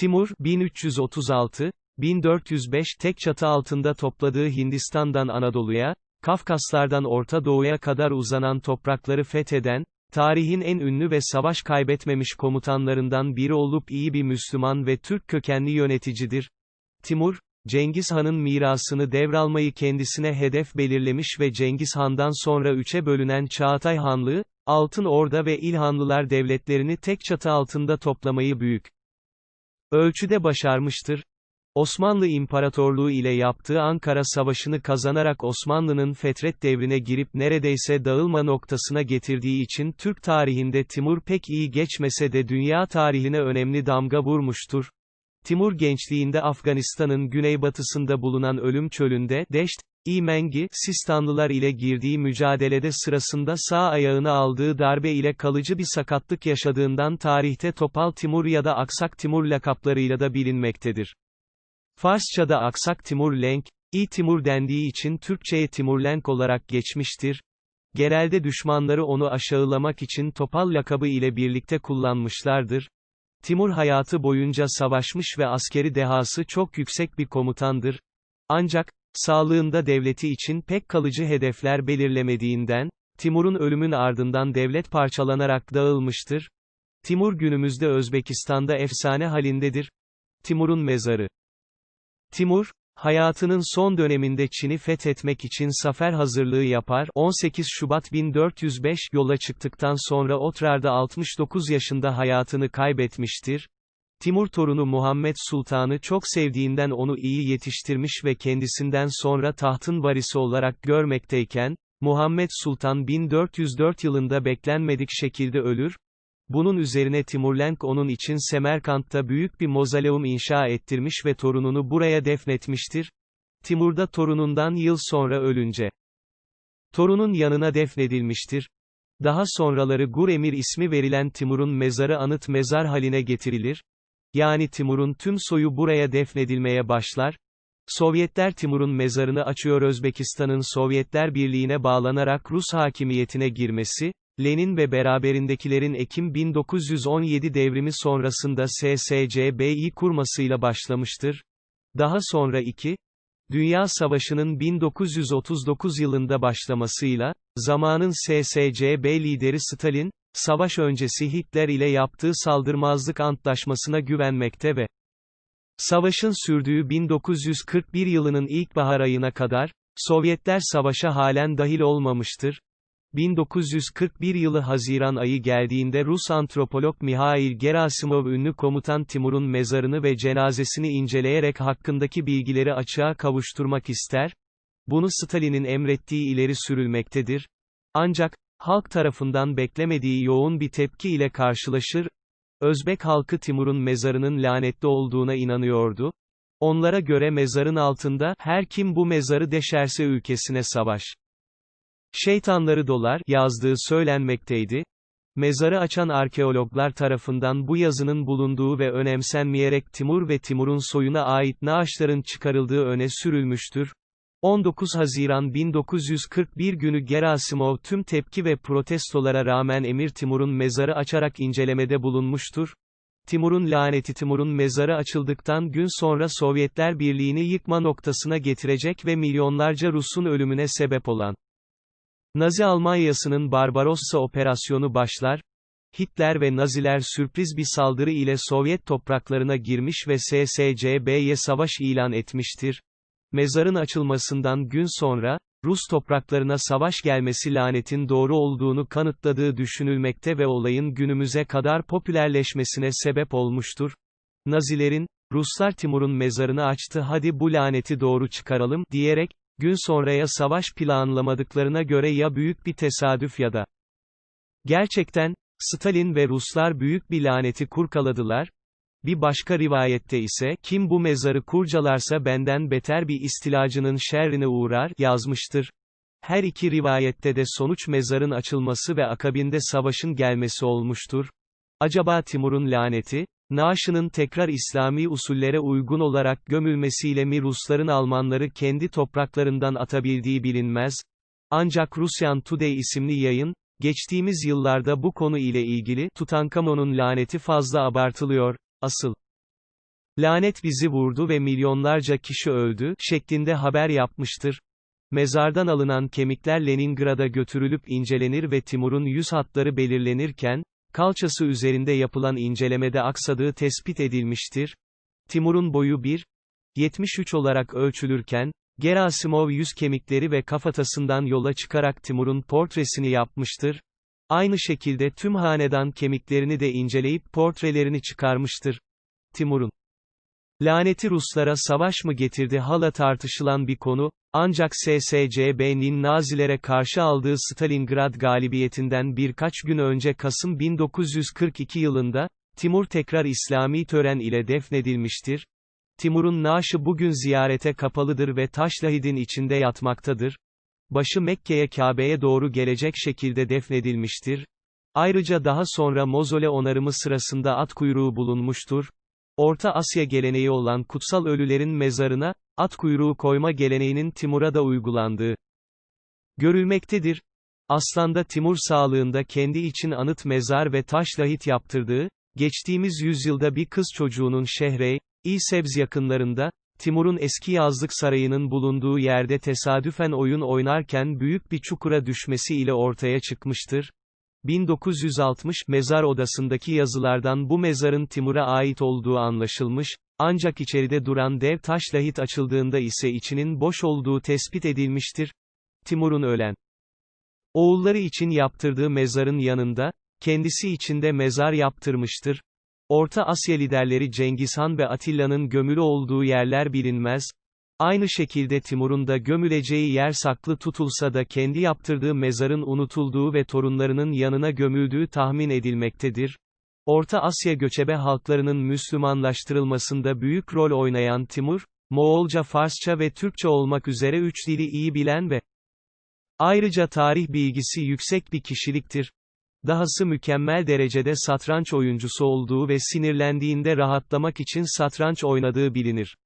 Timur, 1336, 1405 tek çatı altında topladığı Hindistan'dan Anadolu'ya, Kafkaslardan Orta Doğu'ya kadar uzanan toprakları fetheden, tarihin en ünlü ve savaş kaybetmemiş komutanlarından biri olup iyi bir Müslüman ve Türk kökenli yöneticidir. Timur, Cengiz Han'ın mirasını devralmayı kendisine hedef belirlemiş ve Cengiz Han'dan sonra üçe bölünen Çağatay Hanlığı, Altın Orda ve İlhanlılar devletlerini tek çatı altında toplamayı büyük ölçüde başarmıştır. Osmanlı İmparatorluğu ile yaptığı Ankara Savaşı'nı kazanarak Osmanlı'nın fetret devrine girip neredeyse dağılma noktasına getirdiği için Türk tarihinde Timur pek iyi geçmese de dünya tarihine önemli damga vurmuştur. Timur gençliğinde Afganistan'ın güneybatısında bulunan Ölüm Çölü'nde, Deşt, İmengi, Sistanlılar ile girdiği mücadelede sırasında sağ ayağını aldığı darbe ile kalıcı bir sakatlık yaşadığından tarihte Topal Timur ya da Aksak Timur lakaplarıyla da bilinmektedir. Farsçada Aksak Timur Lenk, İ Timur dendiği için Türkçeye Timurlenk olarak geçmiştir. Genelde düşmanları onu aşağılamak için Topal lakabı ile birlikte kullanmışlardır. Timur hayatı boyunca savaşmış ve askeri dehası çok yüksek bir komutandır. Ancak, sağlığında devleti için pek kalıcı hedefler belirlemediğinden, Timur'un ölümün ardından devlet parçalanarak dağılmıştır. Timur günümüzde Özbekistan'da efsane halindedir. Timur'un mezarı Timur, hayatının son döneminde Çin'i fethetmek için zafer hazırlığı yapar, 18 Şubat 1405 yola çıktıktan sonra Otrar'da 69 yaşında hayatını kaybetmiştir. Timur torunu Muhammed Sultan'ı çok sevdiğinden onu iyi yetiştirmiş ve kendisinden sonra tahtın varisi olarak görmekteyken, Muhammed Sultan 1404 yılında beklenmedik şekilde ölür, bunun üzerine Timurlenk onun için Semerkant'ta büyük bir mozoleum inşa ettirmiş ve torununu buraya defnetmiştir. Timur da torunundan yıl sonra ölünce, torunun yanına defnedilmiştir. Daha sonraları Gur Emir ismi verilen Timur'un mezarı anıt mezar haline getirilir. Yani Timur'un tüm soyu buraya defnedilmeye başlar. Sovyetler Timur'un mezarını açıyor Özbekistan'ın Sovyetler Birliği'ne bağlanarak Rus hakimiyetine girmesi, Lenin ve beraberindekilerin Ekim 1917 devrimi sonrasında SSCB'yi kurmasıyla başlamıştır. Daha sonra 2. Dünya Savaşı'nın 1939 yılında başlamasıyla, zamanın SSCB lideri Stalin, savaş öncesi Hitler ile yaptığı saldırmazlık antlaşmasına güvenmekte ve savaşın sürdüğü 1941 yılının ilkbahar ayına kadar, Sovyetler savaşa halen dahil olmamıştır. 1941 yılı Haziran ayı geldiğinde Rus antropolog Mihail Gerasimov ünlü komutan Timur'un mezarını ve cenazesini inceleyerek hakkındaki bilgileri açığa kavuşturmak ister. Bunu Stalin'in emrettiği ileri sürülmektedir. Ancak, halk tarafından beklemediği yoğun bir tepki ile karşılaşır. Özbek halkı Timur'un mezarının lanetli olduğuna inanıyordu. Onlara göre mezarın altında, her kim bu mezarı deşerse ülkesine savaş. Şeytanları dolar, yazdığı söylenmekteydi. Mezarı açan arkeologlar tarafından bu yazının bulunduğu ve önemsenmeyerek Timur ve Timur'un soyuna ait naaşların çıkarıldığı öne sürülmüştür. 19 Haziran 1941 günü Gerasimov tüm tepki ve protestolara rağmen Emir Timur'un mezarı açarak incelemede bulunmuştur. Timur'un laneti Timur'un mezarı açıldıktan gün sonra Sovyetler Birliği'ni yıkma noktasına getirecek ve milyonlarca Rus'un ölümüne sebep olan Nazi Almanyası'nın Barbarossa operasyonu başlar, Hitler ve Naziler sürpriz bir saldırı ile Sovyet topraklarına girmiş ve SSCB'ye savaş ilan etmiştir. Mezarın açılmasından gün sonra, Rus topraklarına savaş gelmesi lanetin doğru olduğunu kanıtladığı düşünülmekte ve olayın günümüze kadar popülerleşmesine sebep olmuştur. Nazilerin, Ruslar Timur'un mezarını açtı hadi bu laneti doğru çıkaralım, diyerek, gün sonraya savaş planlamadıklarına göre ya büyük bir tesadüf ya da gerçekten, Stalin ve Ruslar büyük bir laneti kurkaladılar, bir başka rivayette ise, kim bu mezarı kurcalarsa benden beter bir istilacının şerrine uğrar, yazmıştır. Her iki rivayette de sonuç mezarın açılması ve akabinde savaşın gelmesi olmuştur. Acaba Timur'un laneti, naaşının tekrar İslami usullere uygun olarak gömülmesiyle mi Rusların Almanları kendi topraklarından atabildiği bilinmez. Ancak Rusyan Today isimli yayın, geçtiğimiz yıllarda bu konu ile ilgili, Tutankamon'un laneti fazla abartılıyor, asıl Lanet bizi vurdu ve milyonlarca kişi öldü, şeklinde haber yapmıştır. Mezardan alınan kemikler Leningrad'a götürülüp incelenir ve Timur'un yüz hatları belirlenirken, kalçası üzerinde yapılan incelemede aksadığı tespit edilmiştir. Timur'un boyu 1.73 olarak ölçülürken, Gerasimov yüz kemikleri ve kafatasından yola çıkarak Timur'un portresini yapmıştır. Aynı şekilde tüm hanedan kemiklerini de inceleyip portrelerini çıkarmıştır. Timur'un laneti Ruslara savaş mı getirdi hala tartışılan bir konu, ancak SSCB'nin Nazilere karşı aldığı Stalingrad galibiyetinden birkaç gün önce Kasım 1942 yılında, Timur tekrar İslami tören ile defnedilmiştir. Timur'un naaşı bugün ziyarete kapalıdır ve Taşlahid'in içinde yatmaktadır. Başı Mekke'ye Kabe'ye doğru gelecek şekilde defnedilmiştir. Ayrıca daha sonra mozole onarımı sırasında at kuyruğu bulunmuştur. Orta Asya geleneği olan kutsal ölülerin mezarına, at kuyruğu koyma geleneğinin Timur'a da uygulandığı görülmektedir. Aslan'da Timur sağlığında kendi için anıt mezar ve taş lahit yaptırdığı, geçtiğimiz yüzyılda bir kız çocuğunun Şehre, İsebz yakınlarında, Timur'un eski yazlık sarayının bulunduğu yerde tesadüfen oyun oynarken büyük bir çukura düşmesi ile ortaya çıkmıştır. 1960 mezar odasındaki yazılardan bu mezarın Timur'a ait olduğu anlaşılmış, ancak içeride duran dev taş lahit açıldığında ise içinin boş olduğu tespit edilmiştir. Timur'un ölen oğulları için yaptırdığı mezarın yanında, kendisi için de mezar yaptırmıştır. Orta Asya liderleri Cengiz Han ve Atilla'nın gömülü olduğu yerler bilinmez. Aynı şekilde Timur'un da gömüleceği yer saklı tutulsa da kendi yaptırdığı mezarın unutulduğu ve torunlarının yanına gömüldüğü tahmin edilmektedir. Orta Asya göçebe halklarının Müslümanlaştırılmasında büyük rol oynayan Timur, Moğolca, Farsça ve Türkçe olmak üzere üç dili iyi bilen ve ayrıca tarih bilgisi yüksek bir kişiliktir. Dahası mükemmel derecede satranç oyuncusu olduğu ve sinirlendiğinde rahatlamak için satranç oynadığı bilinir.